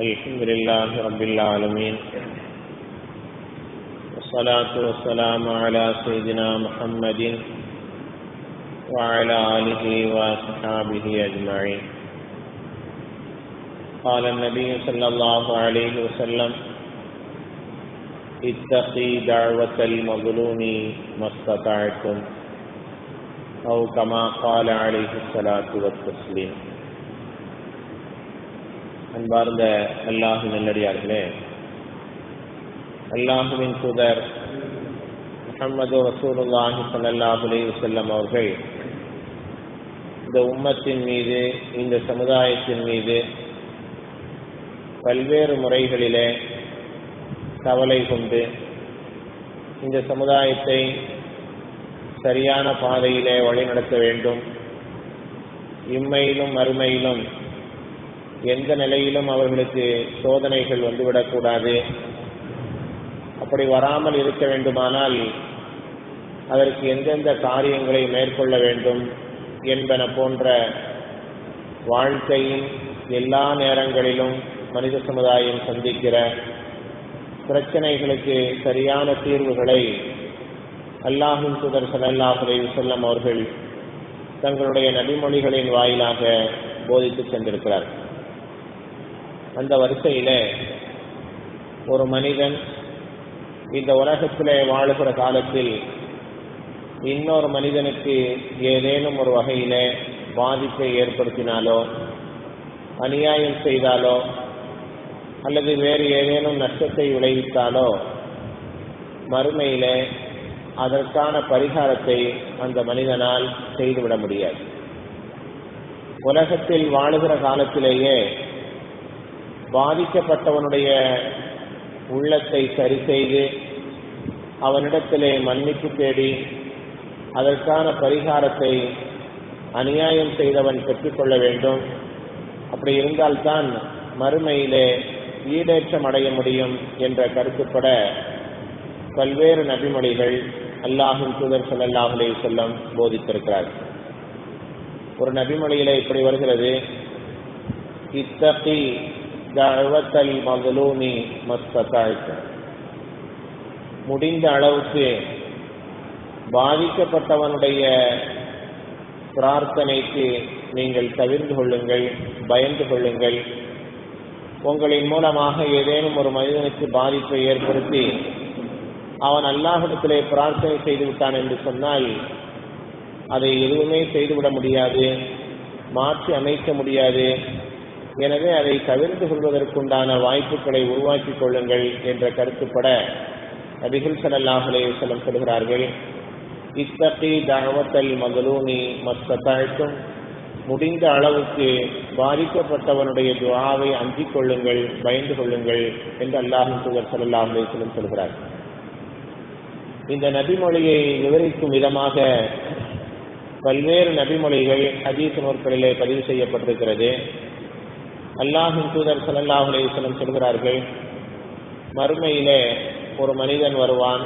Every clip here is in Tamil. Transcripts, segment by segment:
الحمد لله رب العالمين. والصلاة والسلام على سيدنا محمد وعلى آله وصحابه أجمعين. قال النبي صلى الله عليه وسلم، اتقي دعوة المظلوم ما استطعتم، أو كما قال عليه الصلاة والتسليم. அன்பார்ந்த அல்லாஹு நல்லடியார்களே அல்லாஹுவின் தூதர் முகமது ரசூலுல்லாஹி ஸல்லல்லாஹு செல்லம் அவர்கள் இந்த உம்மத்தின் மீது இந்த சமுதாயத்தின் மீது பல்வேறு முறைகளிலே கவலை கொண்டு இந்த சமுதாயத்தை சரியான பாதையிலே வழிநடத்த வேண்டும். இம்மையிலும் மறுமையிலும் எந்த நிலையிலும் அவர்களுக்கு சோதனைகள் வந்துவிடக்கூடாது. அப்படி வராமல் இருக்க வேண்டுமானால் அதற்கு எந்தெந்த காரியங்களை மேற்கொள்ள வேண்டும் என்பன போன்ற வாழ்க்கையின் எல்லா நேரங்களிலும் மனித சமுதாயம் சந்திக்கிற பிரச்சனைகளுக்கு சரியான தீர்வுகளை அல்லாஹின் சுதர் சல்லாஹ் செல்லம் அவர்கள் தங்களுடைய நபிமொழிகளின் வாயிலாக போதித்து சென்றிருக்கிறார் அந்த வரிசையில ஒரு மனிதன் இந்த உலகத்திலே வாழுகிற காலத்தில் இன்னொரு மனிதனுக்கு ஏதேனும் ஒரு வகையிலே பாதிப்பை ஏற்படுத்தினாலோ அநியாயம் செய்தாலோ அல்லது வேறு ஏதேனும் நஷ்டத்தை விளைவித்தாலோ மறுமையிலே அதற்கான பரிகாரத்தை அந்த மனிதனால் செய்துவிட முடியாது. உலகத்தில் வாழுகிற காலத்திலேயே பாதிக்கப்பட்டவனுடைய உள்ளத்தை சரி செய்து அவனிடத்திலே மன்னிப்பு தேடி அதற்கான பரிகாரத்தை அநியாயம் செய்தவன் பெற்றுக்கொள்ள வேண்டும். அப்படி இருந்தால்தான் மறுமையிலே ஈடேற்றம் அடைய முடியும் என்ற கருத்துப்பட பல்வேறு நபிமொழிகள் அல்லாஹும் தூதர் சல்லாஹுலே செல்லம் போதித்திருக்கிறார் ஒரு நபிமொழியில இப்படி வருகிறது இத்தகி தழவத்தல் மகளூனி மஸ்தாழ்த்த முடிந்த அளவுக்கு பாதிக்கப்பட்டவனுடைய பிரார்த்தனைக்கு நீங்கள் தவிர்ந்து கொள்ளுங்கள் பயந்து கொள்ளுங்கள் உங்களின் மூலமாக ஏதேனும் ஒரு மனிதனுக்கு பாதிப்பை ஏற்படுத்தி அவன் அல்லாஹிடத்திலே பிரார்த்தனை செய்து விட்டான் என்று சொன்னால் அதை எதுவுமே செய்துவிட முடியாது மாற்றி அமைக்க முடியாது எனவே அதை தவிர்த்து கொள்வதற்குண்டான வாய்ப்புகளை உருவாக்கிக் கொள்ளுங்கள் என்ற கருத்துப்பட நபிகள் சல்லாஹலே செல்லம் சொல்கிறார்கள் இத்தகி தகவத்தல் மகளூனி மஸ்தாழ்த்தும் முடிந்த அளவுக்கு பாதிக்கப்பட்டவனுடைய துவாவை அஞ்சிக் கொள்ளுங்கள் பயந்து கொள்ளுங்கள் என்று அல்லாஹும் தூதர் சல்லாஹ் அலிஸ்லம் சொல்கிறார். இந்த நபிமொழியை விவரிக்கும் விதமாக பல்வேறு நபிமொழிகள் ஹதீஸ் நூற்களிலே பதிவு செய்யப்பட்டிருக்கிறது. அல்லாஹின் தூதர் சல்லாஹ் அலிஸ்லம் சொல்கிறார்கள் மறுமையிலே ஒரு மனிதன் வருவான்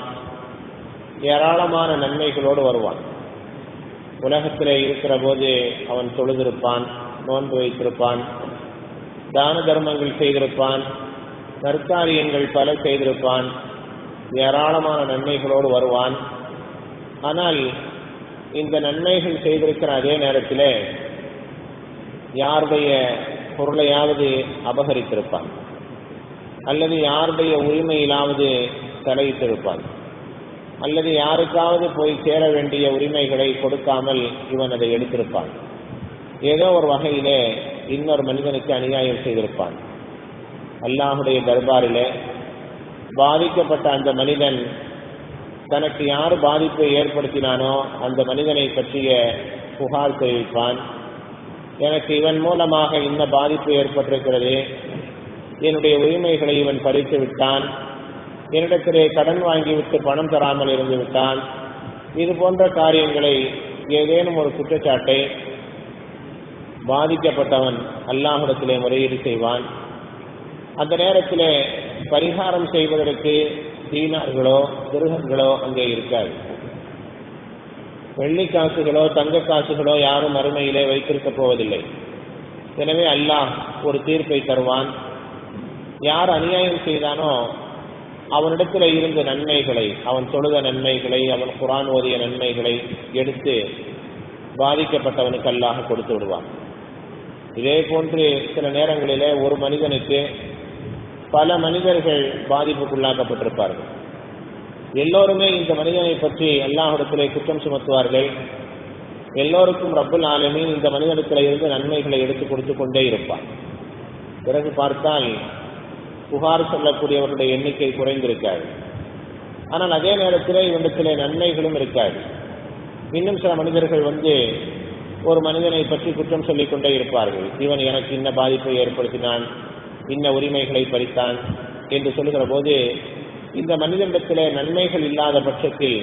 ஏராளமான நன்மைகளோடு வருவான். உலகத்திலே இருக்கிற போது அவன் தொழுதிருப்பான் நோன்பு வைத்திருப்பான் தான தர்மங்கள் செய்திருப்பான் நற்காரியங்கள் பல செய்திருப்பான் ஏராளமான நன்மைகளோடு வருவான். ஆனால் இந்த நன்மைகள் செய்திருக்கிற அதே நேரத்தில் யாருடைய பொருளையாவது அபகரித்திருப்பான். அல்லது யாருடைய உரிமையிலாவது தலையிட்டிருப்பான். அல்லது யாருக்காவது போய் சேர வேண்டிய உரிமைகளை கொடுக்காமல் இவன் அதை எடுத்திருப்பான். ஏதோ ஒரு வகையிலே இன்னொரு மனிதனுக்கு அநியாயம் செய்திருப்பான். அல்லாஹுடைய தர்பாரிலே பாதிக்கப்பட்ட அந்த மனிதன் தனக்கு யார் பாதிப்பை ஏற்படுத்தினானோ அந்த மனிதனை பற்றிய புகார் தெரிவிப்பான். எனக்கு இவன் மூலமாக இந்த பாதிப்பு ஏற்பட்டிருக்கிறது. என்னுடைய உரிமைகளை இவன் பறித்து விட்டான். என்னிடத்திலே கடன் வாங்கிவிட்டு பணம் தராமல் இருந்து விட்டான். இது போன்ற காரியங்களை ஏதேனும் ஒரு குற்றச்சாட்டை பாதிக்கப்பட்டவன் அல்லாஹிடத்திலே முறையீடு செய்வான். அந்த நேரத்திலே பரிகாரம் செய்வதற்கு தீனார்களோ திருகங்களோ அங்கே இருக்காது. வெள்ளி காசுகளோ தங்க காசுகளோ யாரும் அருமையிலே வைத்திருக்க போவதில்லை. எனவே அல்லாஹ் ஒரு தீர்ப்பை தருவான். யார் அநியாயம் செய்தானோ அவனிடத்தில் இருந்த நன்மைகளை அவன் தொழுத நன்மைகளை அவன் குரான் ஓதிய நன்மைகளை எடுத்து பாதிக்கப்பட்டவனுக்கு அல்லாஹ் கொடுத்து விடுவான். இதே போன்று சில நேரங்களிலே ஒரு மனிதனுக்கு பல மனிதர்கள் பாதிப்புக்குள்ளாக்கப்பட்டிருப்பார்கள். எல்லோருமே இந்த மனிதனை பற்றி அல்லாஹிடத்திலே குற்றம் சுமத்துவார்கள். எல்லோருக்கும் ரப்புல் ஆலமீன் இந்த மனிதனிடத்தில் இருந்து நன்மைகளை எடுத்து கொடுத்து கொண்டே இருப்பான். பிறகு பார்த்தால் புகார் சொல்லக்கூடியவர்களுடைய எண்ணிக்கை குறைந்திருக்காது. ஆனால் அதே நேரத்தில் இவனிடத்திலே நன்மைகளும் இருக்காது. இன்னும் சில மனிதர்கள் வந்து ஒரு மனிதனை பற்றி குற்றம் சொல்லிக் கொண்டே இருப்பார்கள். இவன் எனக்கு இன்ன பாதிப்பை ஏற்படுத்தினான் இன்ன உரிமைகளை பறித்தான் என்று சொல்லுகிற போது இந்த மனிதனிடத்திலே நன்மைகள் இல்லாத பட்சத்தில்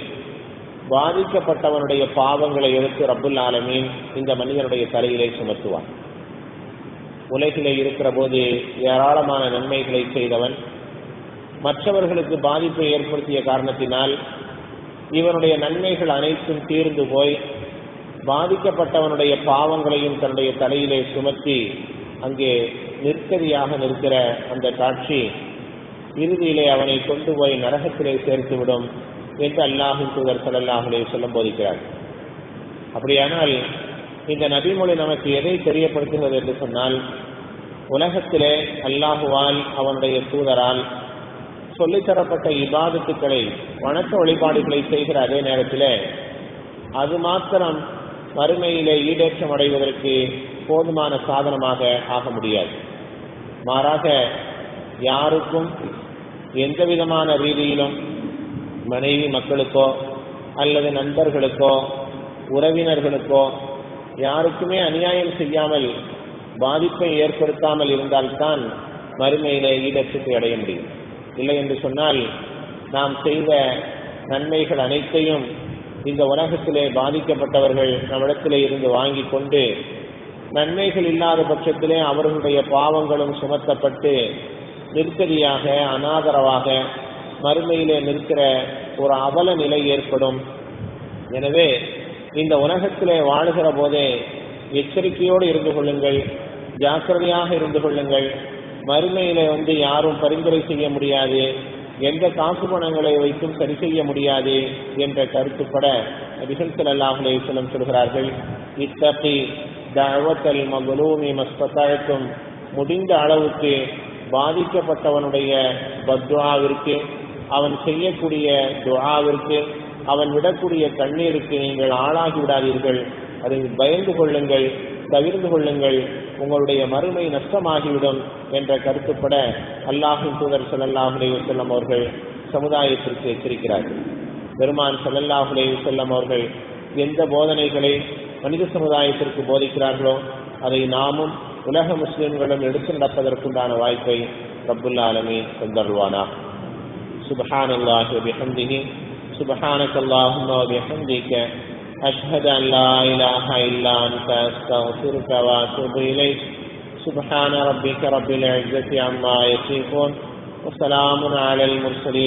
பாதிக்கப்பட்டவனுடைய பாவங்களை எடுத்து ரப்புல் ஆலமீன் இந்த மனிதனுடைய தலையிலே சுமத்துவான். உலகிலே இருக்கிற போது ஏராளமான நன்மைகளை செய்தவன் மற்றவர்களுக்கு பாதிப்பை ஏற்படுத்திய காரணத்தினால் இவனுடைய நன்மைகள் அனைத்தும் தீர்ந்து போய் பாதிக்கப்பட்டவனுடைய பாவங்களையும் தன்னுடைய தலையிலே சுமத்தி அங்கே நிற்கதியாக நிற்கிற அந்த காட்சி இறுதியிலே அவனை கொண்டு போய் நரகத்திலே சேர்த்துவிடும் என்று அல்லாஹின் தூதர் சல்லாஹுலே சொல்லும் போதிக்கிறார். அப்படியானால் இந்த நபிமொழி நமக்கு எதை தெரியப்படுத்துகிறது என்று சொன்னால் உலகத்திலே அல்லாஹுவால் அவனுடைய தூதரால் சொல்லித்தரப்பட்ட இபாதத்துக்களை வணக்க வழிபாடுகளை செய்கிற அதே நேரத்தில் அது மாத்திரம் வறுமையிலே ஈடேற்றம் அடைவதற்கு போதுமான சாதனமாக ஆக முடியாது. மாறாக யாருக்கும் எந்த விதமான ரீதியிலும் மனைவி மக்களுக்கோ அல்லது நண்பர்களுக்கோ உறவினர்களுக்கோ யாருக்குமே அநியாயம் செய்யாமல் பாதிப்பை ஏற்படுத்தாமல் இருந்தால்தான் மறுமையிலே ஈடற்றத்தை அடைய முடியும். இல்லை என்று சொன்னால் நாம் செய்த நன்மைகள் அனைத்தையும் இந்த உலகத்திலே பாதிக்கப்பட்டவர்கள் நம்மிடத்திலே இருந்து வாங்கி கொண்டு நன்மைகள் இல்லாத பட்சத்திலே அவர்களுடைய பாவங்களும் சுமத்தப்பட்டு நெருக்கடியாக அனாதரவாக மறுமையிலே நிற்கிற ஒரு அவல நிலை ஏற்படும். எனவே இந்த உலகத்திலே வாழுகிற போதே எச்சரிக்கையோடு இருந்து கொள்ளுங்கள் ஜாக்கிரதையாக இருந்து கொள்ளுங்கள். மறுமையிலே வந்து யாரும் பரிந்துரை செய்ய முடியாது எந்த காசு பணங்களை வைத்தும் சரி செய்ய முடியாது என்ற கருத்துப்பட நபிகள் அல்லாஹுலே செல்லம் சொல்கிறார்கள். இத்தகி தவத்தல் மக்லூமி மஸ்ததாயத்தும் முடிந்த அளவுக்கு பாதிக்கப்பட்டவனுடைய பத்வாவிற்கு அவன் செய்யக்கூடிய துவாவிற்கு அவன் விடக்கூடிய கண்ணீருக்கு நீங்கள் ஆளாகி விடாதீர்கள். அதை பயந்து கொள்ளுங்கள் தவிர்ந்து கொள்ளுங்கள். உங்களுடைய மறுமை நஷ்டமாகிவிடும் என்ற கருத்துப்பட அல்லாஹின் தூதர் ஸல்லல்லாஹு செல்லம் அவர்கள் சமுதாயத்திற்கு எச்சரிக்கிறார்கள். பெருமான் ஸல்லல்லாஹு செல்லம் அவர்கள் எந்த போதனைகளை மனித சமுதாயத்திற்கு போதிக்கிறார்களோ அதை நாமும் உலக முஸ்லிம்களும் எடுத்து நடப்பதற்குண்டான வாய்ப்பை ரப்புல் ஆலமீன் தந்தருவானா سبحان الله وبحمده سبحانك اللهم وبحمدك أشهد أن لا إله إلا أنت أستغفرك وأتوب إليك سبحان ربك رب العزة عما يصفون وسلام على المرسلين